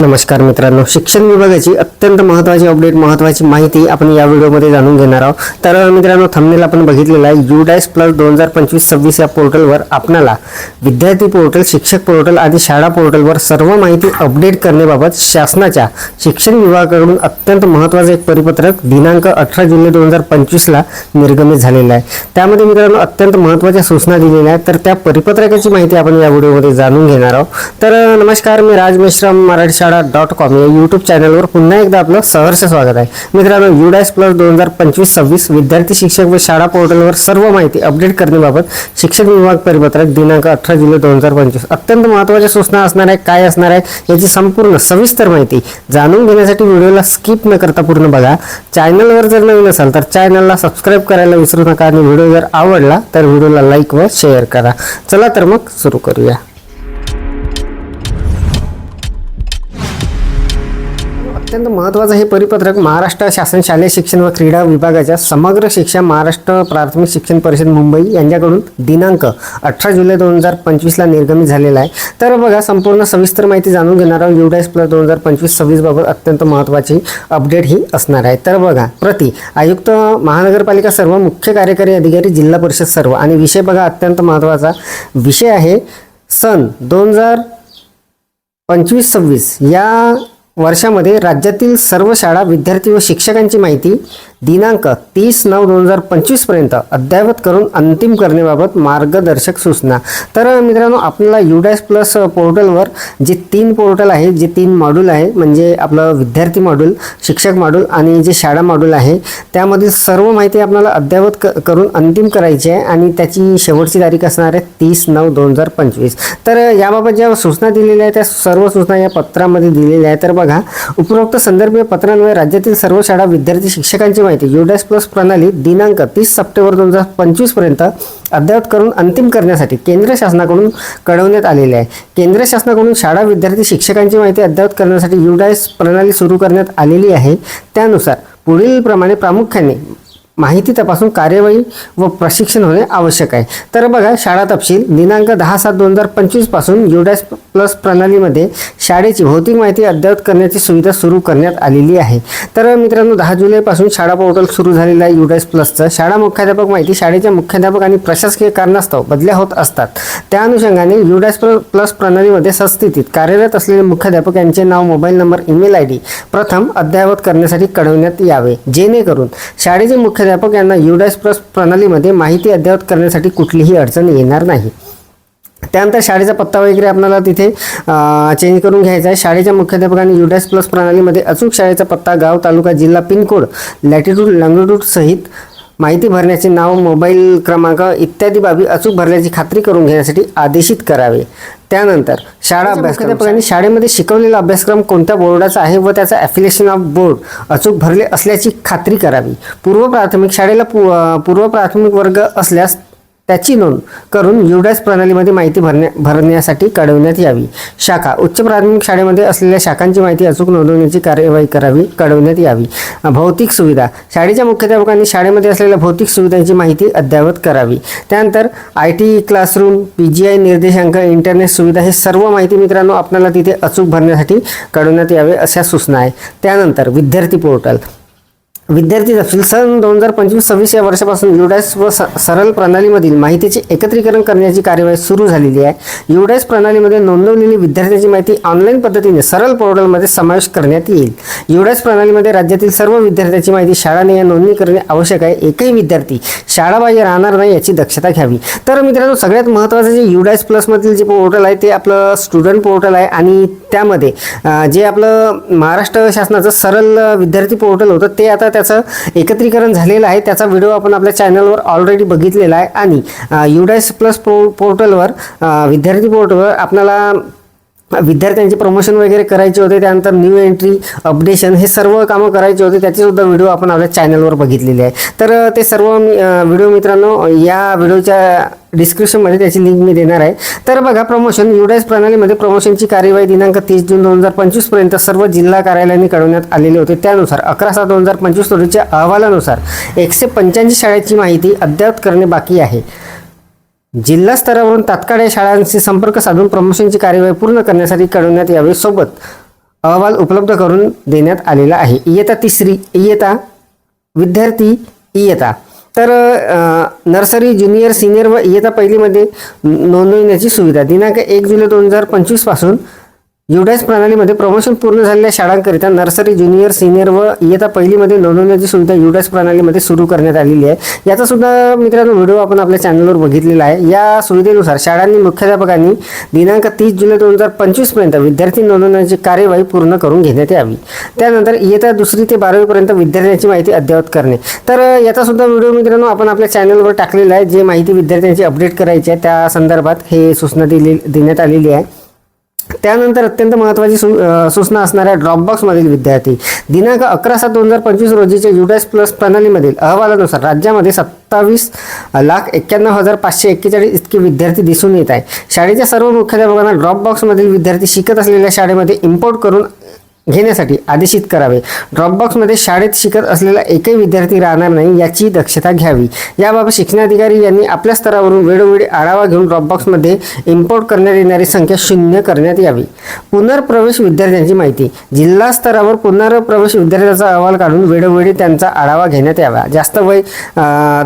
नमस्कार मित्रांनो शिक्षण विभागाची अत्यंत महत्त्वाची अपडेट महत्त्वाची माहिती आपण या व्हिडिओमध्ये जाणून घेणार आहोत. तर मित्रांनो थंबनेल आपण बघितलेला आहे. यू डॅश प्लस दोन हजार पंचवीस सव्वीस या पोर्टलवर आपणाला विद्यार्थी पोर्टल शिक्षक पोर्टल आदी शाळा पोर्टलवर सर्व माहिती अपडेट करण्याबाबत शासनाच्या शिक्षण विभागाकडून अत्यंत महत्त्वाचं एक परिपत्रक दिनांक अठरा जुलै दोन हजार पंचवीसला निर्गमित झालेलं आहे. त्यामध्ये मित्रांनो अत्यंत महत्त्वाच्या सूचना दिलेल्या आहेत. तर त्या परिपत्रकाची माहिती आपण या व्हिडिओमध्ये जाणून घेणार आहोत. तर नमस्कार मी राज मेश्राम मराठी शाळा डॉट कॉम या यूट्यूब चॅनलवर पुन्हा एकदा आपलं सहर्ष स्वागत आहे. मित्रांनो युडॅस प्लस दोन हजार पंचवीस सव्वीस विद्यार्थी शिक्षक व शाळा पोर्टलवर सर्व माहिती अपडेट करण्याबाबत शिक्षण विभाग परिपत्रक दिनांक अठरा जुलै दोन हजार पंचवीस. अत्यंत महत्त्वाच्या सूचना असणार आहे काय असणार आहे याची संपूर्ण सविस्तर माहिती जाणून घेण्यासाठी व्हिडिओला स्किप न करता पूर्ण बघा. चॅनलवर जर नवीन असाल तर चॅनलला सबस्क्राईब करायला विसरू नका आणि व्हिडिओ जर आवडला तर व्हिडिओला लाईक व शेअर करा. चला तर मग सुरू करूया. अत्यंत महत्त्वाचं हे परिपत्रक महाराष्ट्र शासन शालेय शिक्षण व क्रीडा विभागाच्या समग्र शिक्षा महाराष्ट्र प्राथमिक शिक्षण परिषद मुंबई यांच्याकडून दिनांक अठरा जुलै दोन हजार पंचवीसला निर्गमित झालेला आहे. तर बघा संपूर्ण सविस्तर माहिती जाणून घेणार आहोत. युडायस प्लस दोन हजार पंचवीस सव्वीसबाबत अत्यंत महत्त्वाची अपडेट ही असणार आहे. तर बघा प्रति आयुक्त महानगरपालिका सर्व मुख्य कार्यकारी अधिकारी जिल्हा परिषद सर्व. आणि विषय बघा अत्यंत महत्त्वाचा विषय आहे. सन दोन हजार पंचवीस सव्वीस या वर्षामध्ये राज्यातील सर्व शाळा विद्यार्थी व शिक्षकांची माहिती दिनांक तीस नऊ दोन हजार पंचवीसपर्यंत अद्ययावत करून अंतिम करण्याबाबत मार्गदर्शक सूचना. तर मित्रांनो आपल्याला युडॅस प्लस पोर्टलवर जे तीन पोर्टल आहे जे तीन मॉड्यूल आहे म्हणजे आपलं विद्यार्थी मॉड्यूल शिक्षक मॉड्यूल आणि जे शाळा मॉड्यूल आहे त्यामधील सर्व माहिती आपल्याला अद्ययावत क करून अंतिम करायची आहे आणि त्याची शेवटची तारीख असणार आहे तीस नऊ दोन हजार पंचवीस. तर याबाबत ज्या सूचना दिलेल्या आहेत त्या सर्व सूचना या पत्रामध्ये दिलेल्या आहेत. तर बघा उपरोक्त संदर्भीय पत्रांमुळे राज्यातील सर्व शाळा विद्यार्थी शिक्षकांची माहिती माहिती युडॅस प्लस प्रणाली दिनांक तीस सप्टेंबर दोन हजार पंचवीसपर्यंत अद्ययावत करून अंतिम करण्यासाठी केंद्र शासनाकडून कळवण्यात आलेले आहे. केंद्र शासनाकडून शाळा विद्यार्थी शिक्षकांची माहिती अद्ययावत करण्यासाठी युडॅस प्रणाली सुरू करण्यात आलेली आहे. त्यानुसार पुढील प्रमाणे प्रामुख्याने माहिती तपासून कार्यवाही व प्रशिक्षण होणे आवश्यक आहे. तर बघा शाळा तपशील दिनांक दहा सात दोन हजार पंचवीसपासून युडॅस प्लस प्रणालीमध्ये शाळेची भौतिक माहिती अद्ययावत करण्याची सुविधा सुरू करण्यात आलेली आहे. तर मित्रांनो दहा जुलैपासून शाळा पोर्टल सुरू झालेलं आहे युडॅस प्लसचं शाळा मुख्याध्यापक माहिती शाळेच्या मुख्याध्यापक आणि प्रशासकीय कारणास्तव बदल्या होत असतात. त्या अनुषंगाने युडॅस प्लस प्रणालीमध्ये सस्थितीत कार्यरत असलेले मुख्याध्यापक यांचे नाव mobile number email I D प्रथम अद्ययावत करण्यासाठी कळवण्यात यावे. जेणेकरून शाळेचे मुख्याध्यापक यांना युडॅस प्लस प्रणालीमध्ये माहिती अद्ययावत करण्यासाठी कुठलीही अडचण येणार नाही. त्यानंतर शाळेचा पत्ता वगैरे आपल्याला तिथे चेंज करून घ्यायचा आहे. शाळेच्या मुख्याध्यापकांनी युडॅस प्लस प्रणालीमध्ये अचूक शाळेचा पत्ता गाव तालुका जिल्हा पिनकोड लॅटिट्यूड लँगिट्यूड सहित माहिती भरण्याचे नाव मोबाईल क्रमांक इत्यादी बाबी अचूक भरल्याची खात्री करून घेण्यासाठी आदेशित करावे. त्यानंतर शाळा अभ्यासक्रमांनी शाळेमध्ये शिकवलेला अभ्यासक्रम कोणत्या बोर्डाचा आहे व त्याचा ॲफिलिएशन ऑफ बोर्ड अचूक भरले असल्याची खात्री करावी. पूर्व प्राथमिक शाळेला पू पूर्व प्राथमिक वर्ग असल्यास त्याची नोंद करून युडॅस प्रणालीमध्ये माहिती भरण्या भरण्यासाठी कळवण्यात यावी. शाखा उच्च प्राथमिक शाळेमध्ये असलेल्या शाखांची माहिती अचूक नोंदवण्याची कार्यवाही करावी कळवण्यात यावी. भौतिक सुविधा शाळेच्या मुख्याध्यापकांनी शाळेमध्ये असलेल्या भौतिक सुविधांची माहिती अद्ययावत करावी. त्यानंतर I T classroom P G I निर्देशांक इंटरनेट सुविधा हे सर्व माहिती मित्रांनो आपल्याला तिथे अचूक भरण्यासाठी कळवण्यात यावे अशा सूचना आहे. त्यानंतर विद्यार्थी पोर्टल विद्यार्थी तपशील सन दोन हजार पंचवीस सव्वीस या वर्षापासून युडॅस व स सरल प्रणालीमधील माहितीचे एकत्रीकरण करण्याची कार्यवाही सुरू झालेली आहे. युडॅस प्रणालीमध्ये नोंदवलेली विद्यार्थ्यांची माहिती ऑनलाईन पद्धतीने सरल पोर्टलमध्ये समावेश करण्यात येईल. युडॅस प्रणालीमध्ये राज्यातील सर्व विद्यार्थ्यांची माहिती शाळाने नोंदणी करणे आवश्यक आहे. एकही विद्यार्थी शाळाबाह्य राहणार नाही याची दक्षता घ्यावी. तर मित्रांनो सगळ्यात महत्त्वाचं जे युडॅस प्लसमधील जे पोर्टल आहे ते आपलं स्टुडंट पोर्टल आहे आणि त्यामध्ये जे आपलं महाराष्ट्र शासनाचं सरल विद्यार्थी पोर्टल होतं ते आता त्याचं एकत्रीकरण झालेलं आहे. त्याचा व्हिडिओ आपण आपल्या चॅनलवर ऑलरेडी बघितलेला आहे. आणि युडायस प्लस पो पोर्टलवर विद्यार्थी पोर्टलवर आपल्याला विद्यार्थ्यांचे प्रमोशन वगैरे करायचे होते. त्यानंतर न्यू एंट्री अपडेशन हे सर्व कामं करायचे होते. त्याचेसुद्धा व्हिडिओ आपण आपल्या चॅनलवर बघितलेले आहे. तर ते सर्व मी- व्हिडिओ मित्रांनो या व्हिडिओच्या डिस्क्रिप्शनमध्ये त्याची लिंक मी देणार आहे. तर बघा प्रमोशन युडायस प्रणालीमध्ये प्रमोशनची कार्यवाही दिनांक तीस जून दोन हजार पंचवीसपर्यंत सर्व जिल्हा कार्यालयांनी कळवण्यात आलेले होते. त्यानुसार अकरा सात दोन हजार पंचवीस रोजीच्या अहवालानुसार एकशे पंच्याऐंशी शाळेची माहिती अद्ययावत करणे बाकी आहे. जिल्हा स्तरावरून तात्काळ या शाळांशी संपर्क साधून प्रमोशनची कार्यवाही पूर्ण करण्यासाठी कळवण्यात यावे सोबत अहवाल उपलब्ध करून देण्यात आलेला आहे. इयता तिसरी इयता विद्यार्थी इयता तर नर्सरी ज्युनियर सिनियर व इयत्ता पहिलीमध्ये नोंदविण्याची सुविधा. दिनांक एक जुलै दोन हजार पंचवीसपासून युडायस प्रणालीमध्ये प्रमोशन पूर्ण झालेल्या शाळांकरिता नर्सरी ज्युनियर सिनियर व इयत्ता पहिलीमध्ये नोंदवण्याची सुविधा युडायस प्रणालीमध्ये सुरू करण्यात आलेली आहे. याचा सुद्धा मित्रांनो व्हिडिओ आपण आपल्या चॅनलवर बघितलेला आहे. या सुविधेनुसार शाळांनी मुख्याध्यापकांनी दिनांक तीस जुलै दोन हजार पंचवीसपर्यंत विद्यार्थी नोंदवण्याची कार्यवाही पूर्ण करून घेण्यात यावी. त्यानंतर इयत्ता दुसरी ते बारावीपर्यंत विद्यार्थ्यांची माहिती अद्ययावत करणे. तर याचा सुद्धा व्हिडिओ मित्रांनो आपण आपल्या चॅनलवर टाकलेला आहे. जे माहिती विद्यार्थ्यांची अपडेट करायची आहे त्या संदर्भात हे सूचना दिली देण्यात आलेली आहे. त्यानंतर अत्यंत महत्त्वाची सु सूचना असणाऱ्या ड्रॉपबॉक्समधील विद्यार्थी दिनांक अकरा सात दोन हजार पंचवीस रोजीच्या युडॅस प्लस प्रणालीमधील अहवालानुसार राज्यामध्ये सत्तावीस लाख एक्क्याण्णव हजार पाचशे एक्केचाळीस इतके विद्यार्थी दिसून येत आहे शाळेच्या सर्व मुख्याध्यापकांना ड्रॉपबॉक्समधील विद्यार्थी शिकत असलेल्या शाळेमध्ये इम्पोर्ट करून घेण्यासाठी आदेशित करावे. ड्रॉपबॉक्समध्ये शाळेत शिकत असलेला एकही विद्यार्थी राहणार नाही याची दक्षता घ्यावी. याबाबत शिक्षणाधिकारी यांनी आपल्या स्तरावरून वेळोवेळी आढावा घेऊन ड्रॉपबॉक्समध्ये इम्पोर्ट करण्यात येणारी संख्या शून्य करण्यात यावी. पुनर्प्रवेश विद्यार्थ्यांची माहिती. जिल्हा स्तरावर पुनर्प्रवेश विद्यार्थ्यांचा अहवाल काढून वेळोवेळी त्यांचा आढावा घेण्यात यावा. जास्त वय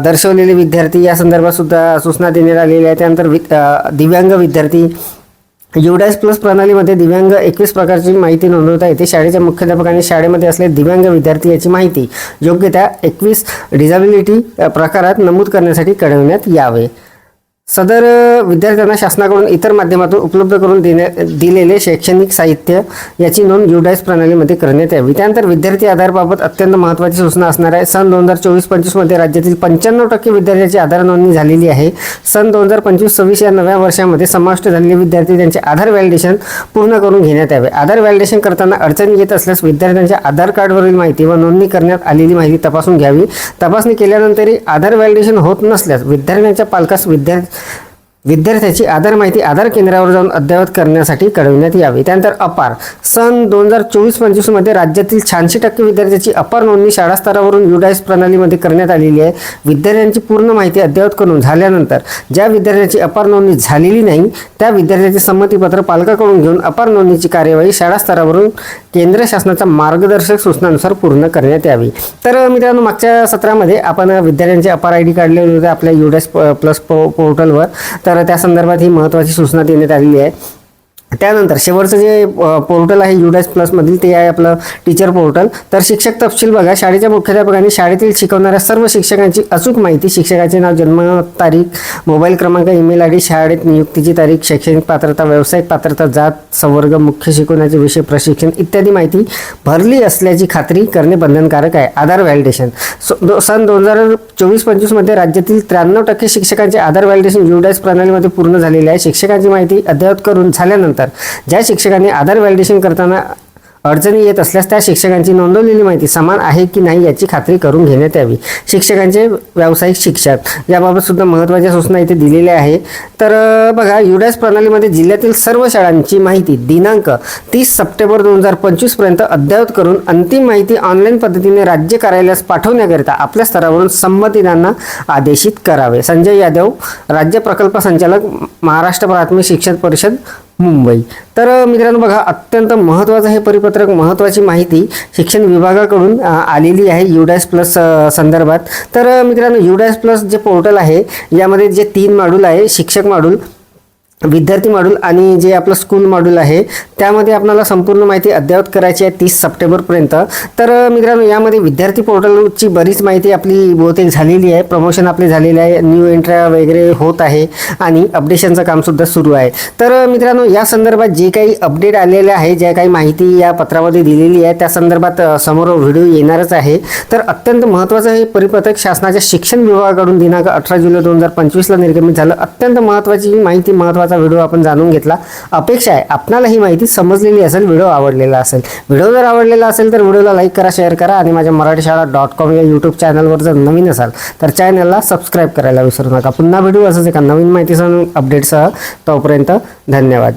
दर्शवलेले विद्यार्थी या संदर्भात सुद्धा सूचना देण्यात आलेल्या आहेत. त्यानंतर वि- दिव्यांग विद्यार्थी युडायस प्लस प्रणालीमध्ये दिव्यांग एकवीस प्रकारची माहिती नोंदवता येते. शाळेच्या मुख्याध्यापकांनी शाळेमध्ये असलेले दिव्यांग विद्यार्थी याची माहिती योग्य त्या एकवीस डिझॅबिलिटी प्रकारात नमूद करण्यासाठी कळवण्यात यावे. सदर विद्यार्थ्यांना शासनाकडून इतर माध्यमातून उपलब्ध करून देण्या दिलेले शैक्षणिक साहित्य याची नोंद युडाईस प्रणालीमध्ये करण्यात यावी. त्यानंतर विद्यार्थी आधारबाबत अत्यंत महत्त्वाची सूचना असणार आहे. सन दोन हजार चोवीस पंचवीसमध्ये राज्यातील पंच्याण्णव टक्के विद्यार्थ्यांची आधार नोंदणी झालेली आहे. सन दोन हजार पंचवीस सव्वीस या नव्या वर्षामध्ये समाविष्ट झालेले विद्यार्थी त्यांचे आधार व्हॅलिडेशन पूर्ण करून घेण्यात यावे. आधार व्हॅलिडेशन करताना अडचणी येत असल्यास विद्यार्थ्यांच्या आधार कार्डवरील माहिती व नोंदणी करण्यात आलेली माहिती तपासून घ्यावी. तपासणी केल्यानंतरही आधार व्हॅलिडेशन होत नसल्यास विद्यार्थ्यांच्या पालकास विद्यार्थी विद्यार्थ्याची आधार माहिती आधार केंद्रावर जाऊन अद्ययावत करण्यासाठी कळविण्यात यावी. त्यानंतर अपार. सन दोन हजार चोवीस पंचवीसमध्ये राज्यातील शहाऐंशी टक्के विद्यार्थ्याची अपार नोंदणी शाळा स्तरावरून युडायस प्रणालीमध्ये करण्यात आलेली आहे. विद्यार्थ्यांची पूर्ण माहिती अद्ययावत करून झाल्यानंतर ज्या विद्यार्थ्याची अपार नोंदणी झालेली नाही त्या विद्यार्थ्याचे संमतीपत्र पालकाकडून घेऊन अपार नोंदणीची कार्यवाही शाळा स्तरावरून केंद्र शासनाच्या मार्गदर्शक सूचनानुसार पूर्ण करण्यात यावी. तर मित्रांनो मागच्या सत्रामध्ये आपण विद्यार्थ्यांचे अपार आय डी काढले होते आपल्या युडेस प्लस पो पोर्टलवर. तर त्या संदर्भात ही महत्त्वाची सूचना देण्यात आलेली आहे. त्यानंतर शेवटचं जे पोर्टल आहे युडायस प्लसमधील ते आहे आपलं टीचर पोर्टल तर शिक्षक तपशील बघा शाळेच्या मुख्याध्यापकांनी शाळेतील शिकवणाऱ्या सर्व शिक्षकांची अचूक माहिती शिक्षकाचे नाव जन्म तारीख मोबाईल क्रमांक ईमेल आय डी शाळेत नियुक्तीची तारीख शैक्षणिक पात्रता व्यावसायिक पात्रता जात संवर्ग मुख्य शिकवण्याचे विषय प्रशिक्षण इत्यादी माहिती भरली असल्याची खात्री करणे बंधनकारक आहे. आधार व्हॅलिडेशन सो दो सन दोन हजार चोवीस पंचवीसमध्ये राज्यातील त्र्याण्णव टक्के शिक्षकांचे आधार व्हॅलिडेशन युडायस प्रणालीमध्ये पूर्ण झालेले आहे. शिक्षकांची माहिती अद्ययावत करून झाल्यानंतर ज्या शिक्षकांनी आधार व्हॅलिडेशन करताना अडचणी येत असल्यास त्या शिक्षकांची नोंदवलेली माहिती समान आहे की नाही याची खात्री करून घेण्यात यावी. शिक्षकांचे व्यावसायिक शिक्षक याबाबत सुद्धा महत्त्वाच्या सूचना इथे दिलेल्या आहे तर बघा युडॅस प्रणालीमध्ये जिल्ह्यातील सर्व शाळांची माहिती दिनांक तीस सप्टेंबर दोन हजार पंचवीसपर्यंत अद्ययावत करून अंतिम माहिती ऑनलाईन पद्धतीने राज्य कार्यालयास पाठवण्याकरिता आपल्या स्तरावरून संमतीदांना आदेशित करावे. संजय यादव राज्य प्रकल्प संचालक महाराष्ट्र प्राथमिक शिक्षण परिषद मुंबई. तर मित्रांनो बघा अत्यंत महत्त्वाचं हे परिपत्रक महत्त्वाची माहिती शिक्षण विभागाकडून आलेली आहे युडॅस प्लस संदर्भात. तर मित्रांनो युडॅस प्लस जे पोर्टल आहे यामध्ये जे तीन मॉड्यूल आहे शिक्षक मॉड्यूल विद्यार्थी मॉड्यूल आणि जे आपलं स्कूल मॉड्यूल आहे त्यामध्ये आपल्याला संपूर्ण माहिती अद्ययावत करायची आहे तीस सप्टेंबरपर्यंत तर मित्रांनो यामध्ये विद्यार्थी पोर्टलची बरीच माहिती आपली बहुतेक झालेली आहे. प्रमोशन आपले झालेले आहे. न्यू एंट्र्या वगैरे होत आहे आणि अपडेशनचं कामसुद्धा सुरू आहे. तर मित्रांनो या संदर्भात जे काही अपडेट आलेले आहे ज्या काही माहिती या पत्रामध्ये दिलेली आहे त्या संदर्भात समोर व्हिडिओ येणारच आहे. तर अत्यंत महत्त्वाचं हे परिपत्रक शासनाच्या शिक्षण विभागाकडून दिनांक अठरा जुलै दोन हजार पंचवीसला निर्गमित झालं. अत्यंत महत्त्वाची माहिती महत्त्वाची महत्त्वाचा व्हिडिओ आपण जाणून घेतला. अपेक्षा आहे आपणाला ही माहिती समजलेली असेल व्हिडिओ आवडलेला असेल. व्हिडिओ जर आवडलेला असेल तर व्हिडिओला लाईक करा शेअर करा आणि माझ्या मराठी शाळा डॉट कॉम या यूट्यूब चॅनलवर जर नवीन असाल तर चॅनलला सबस्क्राईब करायला विसरू नका. पुन्हा व्हिडिओ असंच एका नवीन माहितीसह अपडेटसह तोपर्यंत धन्यवाद.